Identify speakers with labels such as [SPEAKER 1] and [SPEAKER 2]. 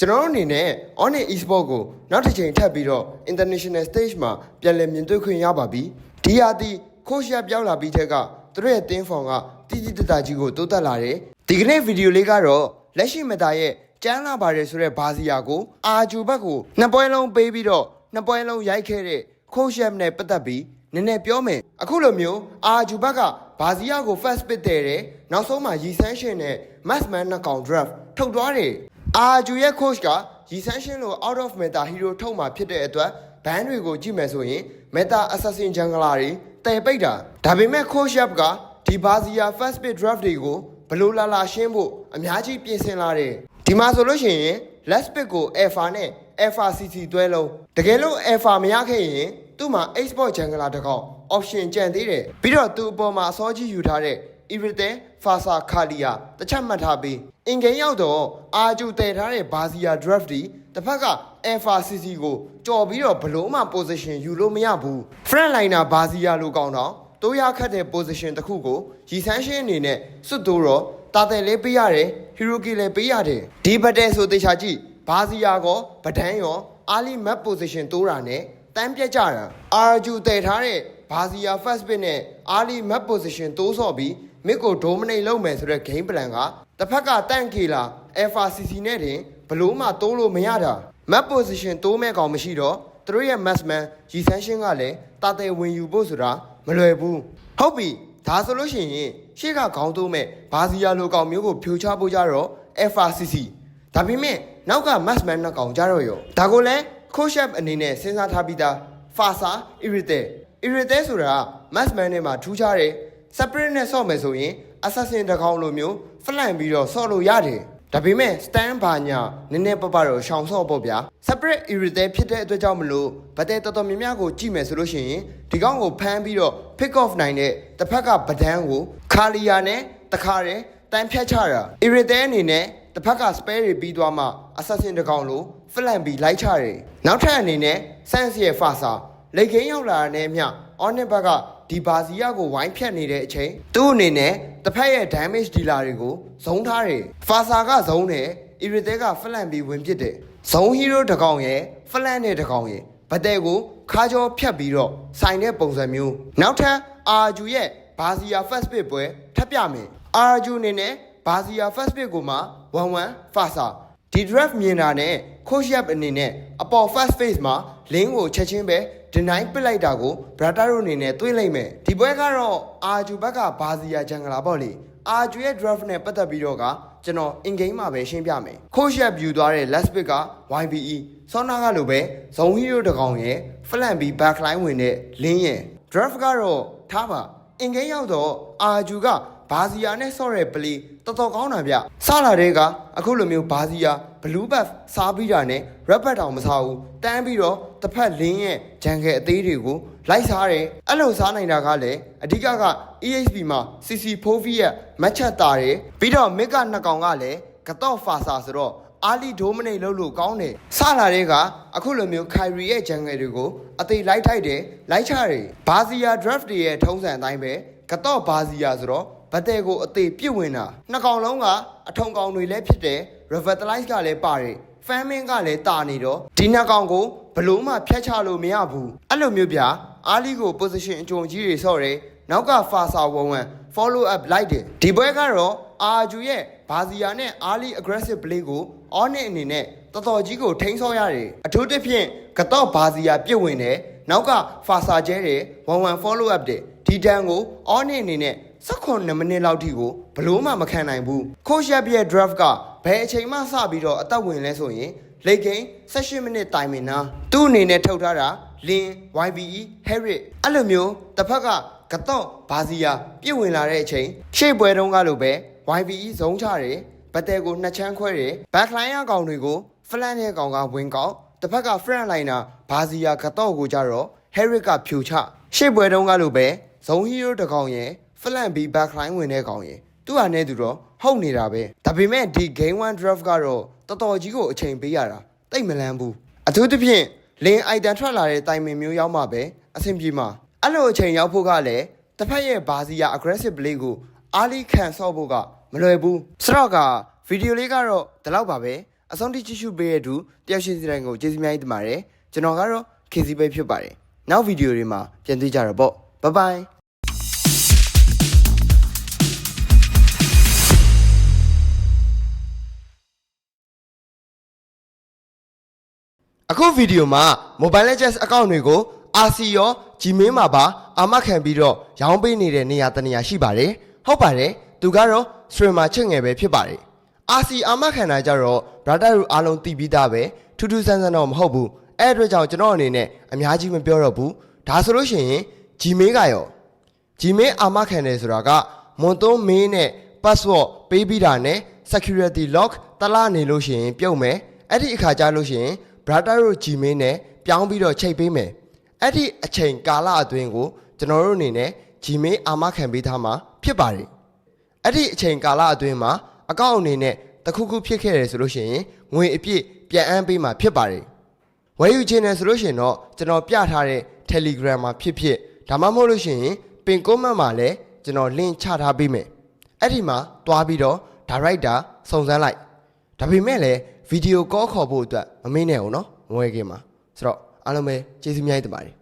[SPEAKER 1] ကျွန်တော်တို့အနေနဲ့ Onyx Esport ကိုနောက်တစ်ချိန်ထပ်ပြီးတော့ International Stage မှာပြန်လည်မြင်တွေ့ခွင့်ရပါပြီဒီဟာဒီခိုးရှက်ပြောင်းလာပြီးတဲ့ကသူတို့ရဲ့တင်းဖောင်ကတိတိတတကြီးကိုတိုးတက်လာတယ်ဒီကနေ့ဗီဒီယိုလေးကတော့လက်ရှိမတာရဲ့ကျန်းလာပါတယ်ဆိုတဲ့ဘာစီယာကိုအာဂျူဘက်ကိုနှစ်ပွဲလုံးပေးပြီးတော့နှစ်ပွဲလုံးရိုက်ခဲ့တဲ့ခိုးရှက်နဲ့ပတ်သက်ပြီးနည်းနည်းပြောမယ်အခုလိုမျိုးအာဂျူဘက်ကဘာစီယာကို first pick တဲ့တယ်နောက်ဆုံးမှာရီဆန်းရှင်နဲ့ Massman နှစ်ကောင် draft ထုတ်သွားတယ် အာဂျူရဲ့ coach ကရီဆန်းရှင်းလို out of meta hero ထုတ်မှာဖြစ်တဲ့အတွက်ဘန်းတွေကိုကြည့်မယ်ဆိုရင် meta assassin jungler တွေတည်ပိတ်တာဒါပေမဲ့ coach up ကဒီဘာစီယာ first pick draft တွေကိုဘလို့လာလာရှင်းဖို့အများကြီးပြင်ဆင်လာတယ်ဒီမှာဆိုလို့ရှိရင် last pick ကို alpha နဲ့ alpha cc တွဲလုံးတကယ်လို့ alpha မရခဲ့ရင်သူ့မှာ export jungler တစ်ကောင် option ကြံသေးတယ်ပြီးတော့သူ့အပေါ်မှာအစောကြီးယူထားတဲ့ Irite Fasa Khalia တချက်မှတ်ထားပြီးအင်ဂိမ်းရောက်တော့အာဂျူတည်ထားတဲ့ဘာစီယာ draft ဒီတစ်ဖက်က Alpha CC ကိုကြော်ပြီးတော့ဘလို့မှ position ယူလို့မရဘူး front liner ဘာစီယာလိုကောင်းတော့တိုးရခတ်တဲ့ position တစ်ခုကိုရီဆန်းရှင်းအနေနဲ့စွတ်တိုးတော့တာတယ်လေးပေးရတယ် Hiroki လည်းပေးရတယ်ဒီဘတ်တဲ့ဆိုတေချာကြည့်ဘာစီယာကောဗဒန်းရော early map position တိုးတာနဲ့တန်းပြက်ကြတာအာဂျူတည်ထားတဲ့ဘာစီယာ first pick နဲ့ early map position တိုးဆော့ပြီး မစ်ကို dominate လုပ်မယ်ဆိုတဲ့ game plan ကတစ်ဖက်ကတန့်ကေလာ alpha cc နဲ့တင်ဘလို့မှတိုးလို့မရတာ map position တိုးမဲ့ကောင်မရှိတော့သူတို့ရဲ့ massman ရီဆန်းရှင်းကလည်းတာတယ်ဝင်ယူဖို့ဆိုတာမလွယ်ဘူးဟုတ်ပြီဒါဆိုလို့ရှိရင်ရှေ့ကခေါင်းတိုးမဲ့ဘာစီယာလိုကောင်မျိုးကိုဖြိုချဖို့ကြတော့ alpha cc ဒါပေမဲ့နောက်က massman နှစ်ကောင်ကြတော့ရောဒါကိုလည်း coach up အနေနဲ့စဉ်းစားထားပြီးသား fasa irrite irrite ဆိုတာ massman နဲ့မှာထူးခြားတယ် separate နဲ့ဆော့မယ်ဆိုရင် assassin တစ်ကောင်လိုမျိုး flank ပြီးတော့ဆော့လို့ရတယ်ဒါပေမဲ့ stand ဘာညာနည်းနည်းပပတော့ရှောင်ဆော့ပေါ့ဗျာ separate irrite ဖြစ်တဲ့အတွက်ကြောင့်မလို့ဗတဲ့တော်တော်များများကိုကြည့်မယ်ဆိုလို့ရှိရင်ဒီကောင်ကိုဖမ်းပြီးတော့ pick off နိုင်တဲ့တစ်ဖက်ကဗဒန်းကိုခါလီယာနဲ့တခါတည်းတန်ဖြတ်ချတာ irrite အနေနဲ့တစ်ဖက်က spare တွေပြီးသွားမှ assassin တစ်ကောင်လို flank ပြီးလိုက်ချတယ်နောက်ထပ်အနေနဲ့ sense ရဲ့ fasa လေကင်းရောက်လာတဲ့မျှ on ဘက်ကဒီဘာစီယာကိုဝိုင်းဖြတ်နေတဲ့အချိန်သူ့အနေနဲ့တစ်ဖက်ရဲ့ damage dealer တွေကိုဇုံထားတယ်။ Fasa ကဇုံတယ်။ Irite က flank ပြီးဝင်ပစ်တယ်။ဇုံ hero တစ်ကောင်ရဲ့ flank နဲ့တစ်ကောင်ရဲ့ဗတဲ့ကိုခါကြောဖြတ်ပြီးတော့ဆိုင်တဲ့ပုံစံမျိုးနောက်ထပ် Arju ရဲ့ဘာစီယာ first pick ပွဲထပ်ပြမယ်။ Arju အနေနဲ့ဘာစီယာ first pick ကိုမှ11 Fasa ဒီ draft မြင်တာနဲ့ coach up အနေနဲ့အပေါ် first phase မှာ link ကိုချက်ချင်းပဲ deny ပစ်လိုက်တာကို brata တို့အနေနဲ့တွေးလိုက်မယ်ဒီပွဲကတော့အာဂျူဘက်ကဘာစီယာဂျန်ဂလာပေါ့လေအာဂျူရဲ့ draft နဲ့ပတ်သက်ပြီးတော့ကကျွန်တော် in game မှာပဲရှင်းပြမယ် coach up ယူသွားတဲ့ last pick က YBE ဆောနာကလိုပဲဇုံ hero တကောင်ရဲ့ flank ပြီး backline ဝင်တဲ့ link ရဲ့ draft ကတော့ထားပါ in game ရောက်တော့အာဂျူက ဘာစီယာနဲ့ဆော့တဲ့ play တော်တော်ကောင်းတာဗျစလာတဲ့ကအခုလိုမျိုးဘာစီယာ blue buff စားပြီးတာနဲ့ red buff တောင်မစားဘူးတန်းပြီးတော့တစ်ဖက်လင်းရဲ့ဂျန်ကယ်အသေးတွေကိုလိုက်စားတယ်အဲ့လိုစားနိုင်တာကလည်းအဓိကက EHP မှာ CC4V ရဲ့မတ်ချက်တာတယ်ပြီးတော့ mid ကနှစ်ကောင်ကလည်းကတော့ fasa ဆိုတော့အာလီဒိုမနိတ်လို့လို့ကောင်းတယ်စလာတဲ့ကအခုလိုမျိုးခိုင်ရီရဲ့ဂျန်ငယ်တွေကိုအသေးလိုက်ထိုက်တယ်လိုက်ချတယ်ဘာစီယာ draft တွေရဲ့ထုံးစံအတိုင်းပဲကတော့ဘာစီယာဆိုတော့ ဗတဲ့ကိုအသေးပြစ်ဝင်တာနှစ်ကောင်လုံးကအထုံကောင်တွေလည်းဖြစ်တယ် revitalize ကလည်းပါတယ် famine ကလည်းတာနေတော့ဒီနှစ်ကောင်ကိုဘလို့မှဖျက်ချလို့မရဘူးအဲ့လိုမျိုးဗျာအာလီကို position အကြုံကြီးတွေဆော့တယ်နောက်က fasa ဝဝံ follow up လိုက်တယ်ဒီပွဲကတော့အာဂျူရဲ့ဘာစီယာနဲ့ early aggressive play ကို on အနေနဲ့တော်တော်ကြီးကိုထိန်းဆော့ရတယ်အထူးသဖြင့်ကတော့ဘာစီယာပြစ်ဝင်တယ်နောက်က fasa ကျဲတယ်11 follow up တယ်ဒီတန်းကို on အနေနဲ့ 18မိနစ်လောက်ထိကိုဘလို့မှမခံနိုင်ဘူးခိုးရှက်ပြရဲ့ draft ကဘယ်အချိန်မှစပြီးတော့အသက်ဝင်လဲဆိုရင်လေကိန်း18မိနစ်တိုင်မင်နာသူ့အနေနဲ့ထုတ်ထားတာလင်း YBE Harrit အဲ့လိုမျိုးတစ်ဖက်ကကတော့ဘာစီယာပြည့်ဝင်လာတဲ့အချိန်ရှေ့ပွဲတုန်းကလိုပဲ YBE ဇုံချတယ်ဘတ်တဲကိုနှစ်ချမ်းခွဲတယ် backline အကောင်တွေကို flank ရဲ့ကောင်ကဝင်ကောက်တစ်ဖက်က front liner ဘာစီယာကတော့ကိုကြတော့ Harrit ကဖြူချရှေ့ပွဲတုန်းကလိုပဲဇုံ hero တစ်ကောင်ရဲ့ flank ပြီး backline ဝင်တဲ့ကောင်ရဲ့သူ့ဟာနဲ့သူတော့ဟုတ်နေတာပဲဒါပေမဲ့ဒီ game 1 draft ကတော့တော်တော်ကြီးကိုအချိန်ပေးရတာတိတ်မလန်းဘူးအထူးသဖြင့်လင်း item ထွက်လာတဲ့တိုင်ပင်မျိုးရောက်မှပဲအဆင်ပြေမှာအဲ့လိုအချိန်ရောက်ဖို့ကလည်းတစ်ဖက်ရဲ့ဘာစီယာ aggressive play ကိုအားလေးခံဆော့ဖို့ကမလွယ်ဘူးစတော့ကဗီဒီယိုလေးကတော့ဒီလောက်ပါပဲအဆုံးထိကြည့်ရှုပေးတဲ့သူတယောက်ရှိစီတိုင်းကိုကျေးဇူးများတင်ပါတယ်ကျွန်တော်ကတော့ KC ပဲဖြစ်ပါတယ်နောက်ဗီဒီယိုတွေမှာပြန်တွေ့ကြတော့ပေါ့ဘိုင်ဘိုင် အခုဗီဒီယိုမှာ Mobile Legends account တွေကို RC ရော Gmail မှာပါအာမခံပြီးတော့ရောင်းပေးနေတဲ့နေရာတစ်နေရာရှိပါတယ်ဟုတ်ပါတယ်သူကတော့ streamer ချစ်ငယ်ပဲဖြစ်ပါတယ် RC အာမခံတာကြတော့ brother တို့အားလုံးတည်ပြီးသားပဲထူးထူးဆန်းဆန်းတော့မဟုတ်ဘူးအဲ့အတွက်ကြောင့်ကျွန်တော်အနေနဲ့အများကြီးမပြောတော့ဘူးဒါဆိုလို့ရှိရင် Gmail ကရော Gmail အာမခံတယ်ဆိုတာကမွန်သုံးမင်းနဲ့ password ပေးပြီးတာနဲ့ security lock တလားနေလို့ရှိရင်ပြုတ်မယ်အဲ့ဒီအခါကျလို့ရှိရင် brother တို့ Gmail နဲ့ပြောင်းပြီးတော့ချိန်ပေးမယ်အဲ့ဒီအချိန်ကာလအတွင်းကိုကျွန်တော်တို့အနေနဲ့ Gmail အာမခံပေးထားမှာဖြစ်ပါတယ်အဲ့ဒီအချိန်ကာလအတွင်းမှာအကောင့်အနေနဲ့တစ်ခုခုဖြစ်ခဲ့တယ်ဆိုလို့ရှိရင်ငွေအပြည့်ပြန်အမ်းပေးမှာဖြစ်ပါတယ်ဝယ်ယူခြင်းနဲ့ဆိုလို့ရှိရင်တော့ကျွန်တော်ပြထားတဲ့ Telegram မှာဖြစ်ဖြစ်ဒါမှမဟုတ်လို့ရှိရင်ပင် comment မှာလည်းကျွန်တော် link ချထားပေးမယ်အဲ့ဒီမှာတွားပြီးတော့ director စုံစမ်းလိုက်ဒါပေမဲ့လည်း video call ခေါ်ဖို့အတွက်မမေ့နဲ့အောင်နော်မဝယ်ခင်မှာဆိုတော့အားလုံးပဲကျေးဇူးများတင်ပါတယ်